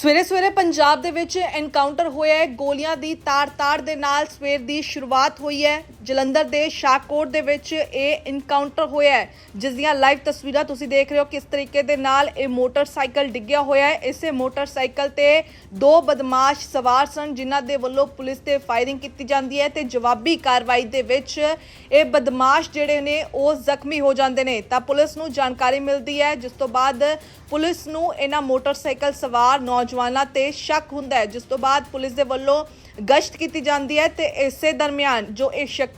ਸਵੇਰੇ ਸਵੇਰੇ ਪੰਜਾਬ ਦੇ ਵਿੱਚ ਐਨਕਾਊਂਟਰ ਹੋਇਆ ਹੈ। ਗੋਲੀਆਂ ਦੀ ਤਾੜ-ਤਾੜ ਦੇ ਨਾਲ ਸਵੇਰ ਦੀ ਸ਼ੁਰੂਆਤ ਹੋਈ ਹੈ। ਜਲੰਧਰ ਦੇ ਸ਼ਾਹਕੋਟ ਦੇ ਵਿੱਚ ਇਹ ਇਨਕਾਊਂਟਰ ਹੋਇਆ ਹੈ, ਜਿਸ ਦੀਆਂ ਲਾਈਵ ਤਸਵੀਰਾਂ ਤੁਸੀਂ ਦੇਖ ਰਹੇ ਹੋ ਕਿਸ ਤਰੀਕੇ ਦੇ ਨਾਲ ਇਹ ਮੋਟਰਸਾਈਕਲ ਡਿੱਗਿਆ ਹੋਇਆ ਹੈ। ਇਸੇ ਮੋਟਰਸਾਈਕਲ ਤੇ ਦੋ ਬਦਮਾਸ਼ ਸਵਾਰ ਸਨ, ਜਿਨ੍ਹਾਂ ਦੇ ਵੱਲੋਂ ਪੁਲਿਸ ਤੇ ਫਾਇਰਿੰਗ ਕੀਤੀ ਜਾਂਦੀ ਹੈ ਤੇ ਜਵਾਬੀ ਕਾਰਵਾਈ ਦੇ ਵਿੱਚ ਇਹ ਬਦਮਾਸ਼ ਜਿਹੜੇ ਨੇ, ਉਹ ਜ਼ਖਮੀ ਹੋ ਜਾਂਦੇ ਨੇ। ਤਾਂ ਪੁਲਿਸ ਨੂੰ ਜਾਣਕਾਰੀ ਮਿਲਦੀ ਹੈ, ਜਿਸ ਤੋਂ ਬਾਅਦ ਪੁਲਿਸ ਨੂੰ ਇਹਨਾਂ ਮੋਟਰਸਾਈਕਲ ਸਵਾਰ ਨੌਜਵਾਨਾਂ ਤੇ ਸ਼ੱਕ ਹੁੰਦਾ ਹੈ, ਜਿਸ ਤੋਂ ਬਾਅਦ ਪੁਲਿਸ ਦੇ ਵੱਲੋਂ ਗਸ਼ਤ ਕੀਤੀ ਜਾਂਦੀ ਹੈ ਤੇ ਇਸੇ ਦਰਮਿਆਨ ਜੋ ਇਹ ਸ਼ੱਕ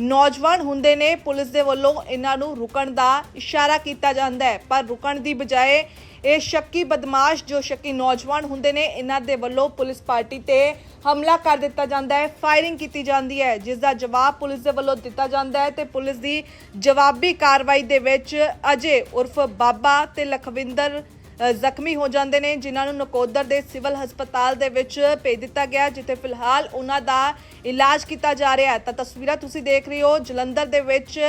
ਨੌਜਵਾਨ ਹੁੰਦੇ ਨੇ, ਪੁਲਿਸ ਦੇ ਵੱਲੋਂ ਇਹਨਾਂ ਨੂੰ ਰੁਕਣ ਦਾ ਇਸ਼ਾਰਾ ਕੀਤਾ ਜਾਂਦਾ ਹੈ। ਪਰ ਰੁਕਣ ਦੀ ਬਜਾਏ ਇਹ ਸ਼ੱਕੀ ਬਦਮਾਸ਼, ਜੋ ਸ਼ੱਕੀ ਨੌਜਵਾਨ ਹੁੰਦੇ ਨੇ, ਇਹਨਾਂ ਦੇ ਵੱਲੋਂ ਪੁਲਿਸ ਪਾਰਟੀ ਤੇ ਹਮਲਾ ਕਰ ਦਿੱਤਾ ਜਾਂਦਾ ਹੈ। ਫਾਇਰਿੰਗ ਕੀਤੀ ਜਾਂਦੀ ਹੈ, ਜਿਸ ਦਾ ਜਵਾਬ ਪੁਲਿਸ ਦੇ ਵੱਲੋਂ ਦਿੱਤਾ ਜਾਂਦਾ ਹੈ ਤੇ ਪੁਲਿਸ ਦੀ ਜਵਾਬੀ ਕਾਰਵਾਈ ਦੇ ਵਿੱਚ ਅਜੇ ਉਰਫ ਬਾਬਾ ਤੇ ਲਖਵਿੰਦਰ ਜ਼ਖਮੀ ਹੋ ਜਾਂਦੇ ਨੇ, ਜਿਨ੍ਹਾਂ ਨੂੰ ਨਕੋਦਰ ਦੇ ਸਿਵਲ ਹਸਪਤਾਲ ਦੇ ਵਿੱਚ ਭੇਜ ਦਿੱਤਾ ਗਿਆ, ਜਿੱਥੇ ਫਿਲਹਾਲ ਉਹਨਾਂ ਦਾ ਇਲਾਜ ਕੀਤਾ ਜਾ ਰਿਹਾ ਹੈ। ਤਾਂ ਤਸਵੀਰਾਂ ਤੁਸੀਂ ਦੇਖ ਰਹੇ ਹੋ, ਜਲੰਧਰ ਦੇ ਵਿੱਚ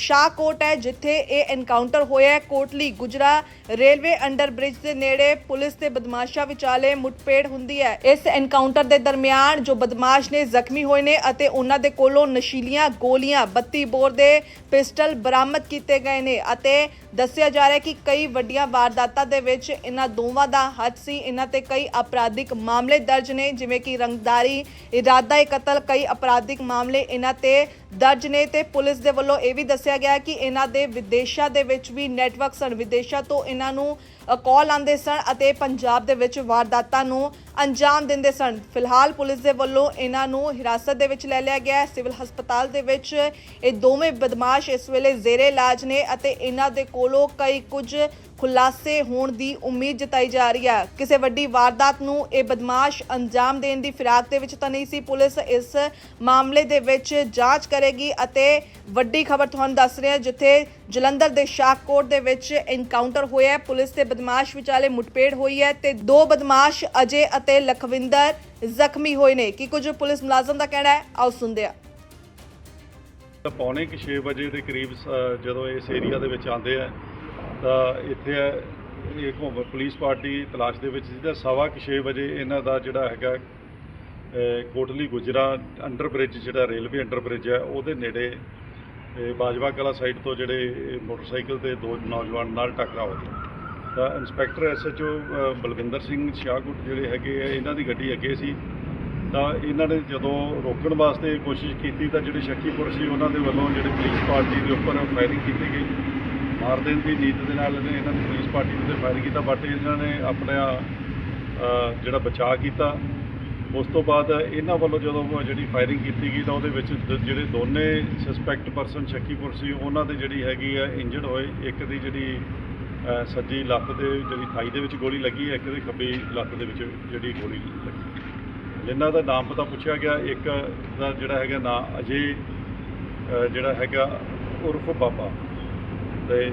ਸ਼ਾਹਕੋਟ ਹੈ, ਜਿੱਥੇ ਇਹ ਐਨਕਾਊਂਟਰ ਹੋਇਆ ਹੈ। Kotli Gujra railway under bridge ਦੇ ਨੇੜੇ ਪੁਲਿਸ ਤੇ ਬਦਮਾਸ਼ਾਂ ਵਿਚਾਲੇ ਮੁੱਠਭੇੜ ਹੁੰਦੀ ਹੈ। ਇਸ ਐਨਕਾਊਂਟਰ ਦੇ ਦਰਮਿਆਨ ਜੋ ਬਦਮਾਸ਼ ਨੇ ਜ਼ਖਮੀ ਹੋਏ ਨੇ ਅਤੇ ਉਹਨਾਂ ਦੇ ਕੋਲੋਂ ਨਸ਼ੀਲੀਆਂ ਗੋਲੀਆਂ 32 ਬੋਰ ਦੇ ਪਿਸਟਲ ਬਰਾਮਦ ਕੀਤੇ ਗਏ ਨੇ ਅਤੇ ਦੱਸਿਆ ਜਾ ਰਿਹਾ ਹੈ ਕਿ ਕਈ ਵੱਡੀਆਂ ਵਾਰਦਾਤਾਂ ਦੇ ਵਿੱਚ ਇਹਨਾਂ ਦੋਵਾਂ ਦਾ ਹੱਥ ਸੀ। ਇਹਨਾਂ ਤੇ ਕਈ ਅਪਰਾਧਿਕ ਮਾਮਲੇ ਦਰਜ ਨੇ, ਜਿਵੇਂ ਕਿ ਰੰਗਦਾਰੀ, ਇਰਾਦਾ ਕਤਲ, ਕਈ ਅਪਰਾਧਿਕ ਮਾਮਲੇ ਇਹਨਾਂ ਤੇ ਦਰਜ ਨੇ ਤੇ ਪੁਲਿਸ ਦੇ ਵੱਲੋਂ ਇਹ ਵੀ ਦੱਸਿਆ ਗਿਆ ਕਿ ਇਹਨਾਂ ਦੇ ਵਿਦੇਸ਼ਾਂ ਦੇ ਵਿੱਚ ਵੀ ਨੈਟਵਰਕ ਸਨ। ਵਿਦੇਸ਼ਾਂ ਤੋਂ ਇਹਨਾਂ ਨੂੰ ਕਾਲ ਆਉਂਦੇ ਸਨ ਅਤੇ ਪੰਜਾਬ ਦੇ ਵਿੱਚ ਵਾਰਦਾਤਾਂ ਨੂੰ ਅੰਜਾਮ ਦਿੰਦੇ ਸਨ। ਫਿਲਹਾਲ ਪੁਲਿਸ ਦੇ ਵੱਲੋਂ ਇਹਨਾਂ ਨੂੰ ਹਿਰਾਸਤ ਦੇ ਵਿੱਚ ਲੈ ਲਿਆ ਗਿਆ ਹੈ। ਸਿਵਲ ਹਸਪਤਾਲ ਦੇ ਵਿੱਚ ਇਹ ਦੋਵੇਂ ਬਦਮਾਸ਼ ਇਸ ਵੇਲੇ ਜ਼ੇਰੇ ਇਲਾਜ ਨੇ ਅਤੇ ਇਹਨਾਂ ਦੇ ਕੋਲੋਂ ਕਈ ਕੁਝ ਖੁਲਾਸੇ ਹੋਣ ਦੀ ਉਮੀਦ ਜਤਾਈ ਜਾ ਰਹੀ ਹੈ। ਕਿਸੇ ਵੱਡੀ ਵਾਰਦਾਤ ਨੂੰ ਇਹ ਬਦਮਾਸ਼ ਅੰਜਾਮ ਦੇਣ ਦੀ ਫਿਰਾਕ ਦੇ ਵਿੱਚ ਤਾਂ ਨਹੀਂ ਸੀ। ਪੁਲਿਸ ਇਸ ਮਾਮਲੇ ਦੇ ਵਿੱਚ ਜਾਂਚ ਕਰੇਗੀ ਅਤੇ ਵੱਡੀ ਖਬਰ ਤੁਹਾਨੂੰ ਦੱਸ ਰਹੇ ਹਾਂ, ਜਿੱਥੇ ਜਲੰਧਰ ਦੇ ਸ਼ਾਹਕੋਟ ਦੇ ਵਿੱਚ ਇਨਕਾਊਂਟਰ ਹੋਇਆ ਹੈ। ਪੁਲਿਸ ਤੇ ਬਦਮਾਸ਼ ਵਿਚਾਲੇ ਮੁੱਠਭੇੜ ਹੋਈ ਹੈ ਤੇ ਦੋ ਬਦਮਾਸ਼ ਅਜੇ ਅਤੇ ਲਖਵਿੰਦਰ ਜ਼ਖਮੀ ਹੋਏ ਨੇ। ਕੀ ਕੁਝ ਪੁਲਿਸ ਮੁਲਾਜ਼ਮ ਦਾ ਕਹਿਣਾ ਹੈ? ਆਓ ਸੁਣਦੇ ਹਾਂ। ਤਾਂ ਪੌਣੇ ਕਿ 6 ਵਜੇ ਦੇ ਕਰੀਬ ਸ- ਜਦੋਂ ਇਸ ਏਰੀਆ ਦੇ ਵਿੱਚ ਆਉਂਦੇ ਆ ਤਾਂ ਇੱਥੇ ਇਹ ਘੁੰਮ ਪੁਲਿਸ ਪਾਰਟੀ ਤਲਾਸ਼ ਦੇ ਵਿੱਚ ਸੀ ਸਵਾ ਕਿ 6 ਵਜੇ ਇਹਨਾਂ ਦਾ ਜਿਹੜਾ ਹੈਗਾ ਅਹ, ਕੋਟਲੀ ਗੁਜਰਾ ਅੰਡਰ ਬ੍ਰਿਜ ਜਿਹੜਾ ਰੇਲਵੇ ਅੰਡਰ ਬ੍ਰਿਜ ਹੈ ਉਹਦੇ ਨੇੜੇ ਇਹ ਬਾਜਵਾ ਕਲਾ ਸਾਈਡ ਤੋਂ ਜਿਹੜੇ ਮੋਟਰਸਾਈਕਲ ਤੇ ਦੋ ਨੌਜਵਾਨ ਨਾਲ ਟਕਰਾ ਹੋ ਗਿਆ। ਤਾਂ ਇੰਸਪੈਕਟਰ ਐਸਐਚਓ ਬਲਵਿੰਦਰ ਸਿੰਘ ਸ਼ਾਹਕੁੱਟ ਜਿਹੜੇ ਹੈਗੇ ਆ, ਇਹਨਾਂ ਦੀ ਗੱਡੀ ਅੱਗੇ ਸੀ। ਤਾਂ ਇਹਨਾਂ ਨੇ ਜਦੋਂ ਰੋਕਣ ਵਾਸਤੇ ਕੋਸ਼ਿਸ਼ ਕੀਤੀ ਤਾਂ ਜਿਹੜੇ ਸ਼ੱਕੀ ਪੁਰਸ਼ ਸੀ, ਉਹਨਾਂ ਦੇ ਵੱਲੋਂ ਜਿਹੜੇ ਪੁਲਿਸ ਪਾਰਟੀ ਦੇ ਉੱਪਰ ਫਾਇਰਿੰਗ ਕੀਤੀ ਗਈ। ਮਾਰ ਦੇਣ ਦੀ ਨੀਤ ਦੇ ਨਾਲ ਇਹਨਾਂ ਨੇ ਪੁਲਿਸ ਪਾਰਟੀ ਦੇ ਉੱਤੇ ਫਾਇਰ ਕੀਤਾ, ਬਟ ਇਹਨਾਂ ਨੇ ਆਪਣਾ ਜਿਹੜਾ ਬਚਾਅ ਕੀਤਾ। ਉਸ ਤੋਂ ਬਾਅਦ ਇਹਨਾਂ ਵੱਲੋਂ ਜਦੋਂ ਜਿਹੜੀ ਫਾਇਰਿੰਗ ਕੀਤੀ ਗਈ ਤਾਂ ਉਹਦੇ ਵਿੱਚ ਦ- ਜਿਹੜੇ ਦੋਨੇ ਸਸਪੈਕਟ ਪਰਸਨ ਸ਼ੱਕੀਪੁਰ ਸੀ ਉਹਨਾਂ ਦੇ ਜਿਹੜੀ ਹੈਗੀ ਆ ਇੰਜਰਡ ਹੋਏ ਇੱਕ ਦੀ ਜਿਹੜੀ ਅਹ, ਸੱਜੀ ਲੱਤ ਦੇ ਜਿਹੜੀ ਥਾਈ ਦੇ ਵਿੱਚ ਗੋਲੀ ਲੱਗੀ ਹੈ ਇੱਕ ਦੀ ਖੱਬੀ ਲੱਤ ਦੇ ਵਿੱਚ ਜਿਹੜੀ ਗੋਲੀ ਲੱਗੀ। ਜਿਨ੍ਹਾਂ ਦਾ ਨਾਮ ਪਤਾ ਪੁੱਛਿਆ ਗਿਆ ਇੱਕ ਦਾ ਜਿਹੜਾ ਹੈਗਾ ਨਾਂ ਅਜੇ ਅਹ, ਜਿਹੜਾ ਹੈਗਾ ਉਰਫ ਬਾਬਾ। ਤੇ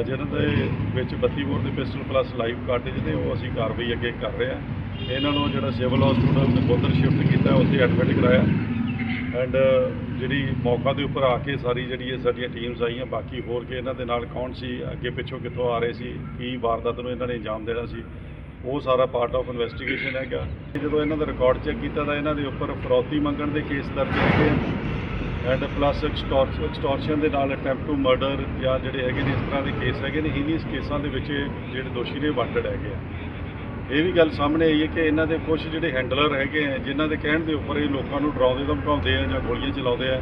ਜਿਹਨਾਂ ਦੇ ਵਿੱਚ 32 ਬੋਰ ਦੇ ਪਿਸਟਲ ਪਲੱਸ ਲਾਈਵ ਕਾਰਟੇਜ ਨੇ, ਉਹ ਅਸੀਂ ਕਾਰਵਾਈ ਅੱਗੇ ਕਰ ਰਹੇ ਹਾਂ। ਇਹਨਾਂ ਨੂੰ ਜਿਹੜਾ ਸਿਵਲ ਹਸਪੀਟਲ ਨਕੋਦਰ ਸ਼ਿਫਟ ਕੀਤਾ, ਉੱਥੇ ਐਡਮਿਟ ਕਰਾਇਆ। ਐਂਡ ਜਿਹੜੀ ਮੌਕਾ ਦੇ ਉੱਪਰ ਆ ਕੇ ਸਾਰੀ ਜਿਹੜੀ ਇਹ ਸਾਡੀਆਂ ਟੀਮਸ ਆਈਆਂ, ਬਾਕੀ ਹੋਰ ਕੇ ਇਹਨਾਂ ਦੇ ਨਾਲ ਕੌਣ ਸੀ, ਅੱਗੇ ਪਿੱਛੋਂ ਕਿੱਥੋਂ ਆ ਰਹੇ ਸੀ, ਕੀ ਵਾਰਦਾਤ ਨੂੰ ਇਹਨਾਂ ਨੇ ਅੰਜਾਮ ਦੇਣਾ ਸੀ, ਉਹ ਸਾਰਾ ਪਾਰਟ ਆਫ ਇਨਵੈਸਟੀਗੇਸ਼ਨ ਹੈਗਾ। ਜਦੋਂ ਇਹਨਾਂ ਦਾ ਰਿਕਾਰਡ ਚੈੱਕ ਕੀਤਾ, ਤਾਂ ਇਹਨਾਂ ਦੇ ਉੱਪਰ ਫਰੌਤੀ ਮੰਗਣ ਦੇ ਕੇਸ ਦਰਜ ਹੈਗੇ ਐਂਡ ਪਲੱਸ ਐਕਸਟੋਰਸ਼ਨ ਦੇ ਨਾਲ ਅਟੈਂਪਟ ਟੂ ਮਰਡਰ ਜਾਂ ਜਿਹੜੇ ਹੈਗੇ ਨੇ ਇਸ ਤਰ੍ਹਾਂ ਦੇ ਕੇਸ ਹੈਗੇ ਨੇ ਹੀਨੀਅਸ ਕੇਸਾਂ ਦੇ ਵਿੱਚ ਜਿਹੜੇ ਦੋਸ਼ੀ ਨੇ ਵਾਂਟਡ ਹੈਗੇ ਆ। ਇਹ ਵੀ ਗੱਲ ਸਾਹਮਣੇ ਆਈ ਹੈ ਕਿ ਇਹਨਾਂ ਦੇ ਕੁਝ ਜਿਹੜੇ ਹੈਂਡਲਰ ਹੈਗੇ ਆ, ਜਿਨ੍ਹਾਂ ਦੇ ਕਹਿਣ ਦੇ ਉੱਪਰ ਇਹ ਲੋਕਾਂ ਨੂੰ ਡਰਾਉਂਦੇ ਧਮਕਾਉਂਦੇ ਆ ਜਾਂ ਗੋਲੀਆਂ ਚਲਾਉਂਦੇ ਆ,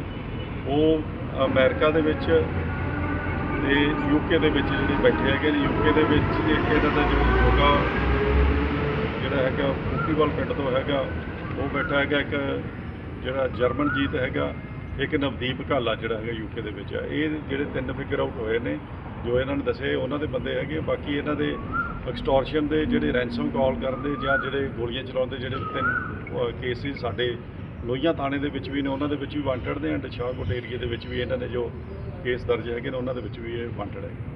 ਉਹ ਅਮਰੀਕਾ ਦੇ ਵਿੱਚ ਤੇ ਯੂਕੇ ਦੇ ਵਿੱਚ ਜਿਹੜੇ ਬੈਠੇ ਹੈਗੇ ਨੇ ਯੂਕੇ ਦੇ ਵਿੱਚ ਇਹਨਾਂ ਦਾ ਜੋ ਯੋਗਾ ਜਿਹੜਾ ਹੈਗਾ ਫੁੱਟੀਵਾਲ ਪਿੰਡ ਤੋਂ ਹੈਗਾ, ਉਹ ਬੈਠਾ ਹੈਗਾ ਇੱਕ ਜਿਹੜਾ ਜਰਮਨ ਜੀਤ ਹੈਗਾ ਇੱਕ ਨਵਦੀਪ ਘਾਲਾ ਜਿਹੜਾ ਹੈਗਾ ਯੂਕੇ ਦੇ ਵਿੱਚ ਆ। ਇਹ ਜਿਹੜੇ ਤਿੰਨ ਫਿਗਰ ਆਊਟ ਹੋਏ ਨੇ, ਜੋ ਇਹਨਾਂ ਨੇ ਦੱਸੇ, ਉਹਨਾਂ ਦੇ ਬੰਦੇ ਹੈਗੇ ਬਾਕੀ ਇਹਨਾਂ ਦੇ ਐਕਸਟੋਰਸ਼ਨ ਦੇ ਜਿਹੜੇ ਰੈਂਸਮ ਕਾਲ ਕਰਦੇ ਜਾਂ ਜਿਹੜੇ ਗੋਲੀਆਂ ਚਲਾਉਂਦੇ ਜਿਹੜੇ ਤਿੰਨ ਕੇਸਿਸ ਸਾਡੇ ਲੋਹੀਆਂ ਥਾਣੇ ਦੇ ਵਿੱਚ ਵੀ ਨੇ, ਉਹਨਾਂ ਦੇ ਵਿੱਚ ਵੀ ਵਾਂਟਡ ਨੇ ਐਂਡ ਸ਼ਾਹਕੋਟ ਏਰੀਆ ਦੇ ਵਿੱਚ ਵੀ ਇਹਨਾਂ ਨੇ ਜੋ ਕੇਸ ਦਰਜ ਹੈਗੇ ਨੇ, ਉਹਨਾਂ ਦੇ ਵਿੱਚ ਵੀ ਇਹ ਵਾਂਟਡ ਹੈ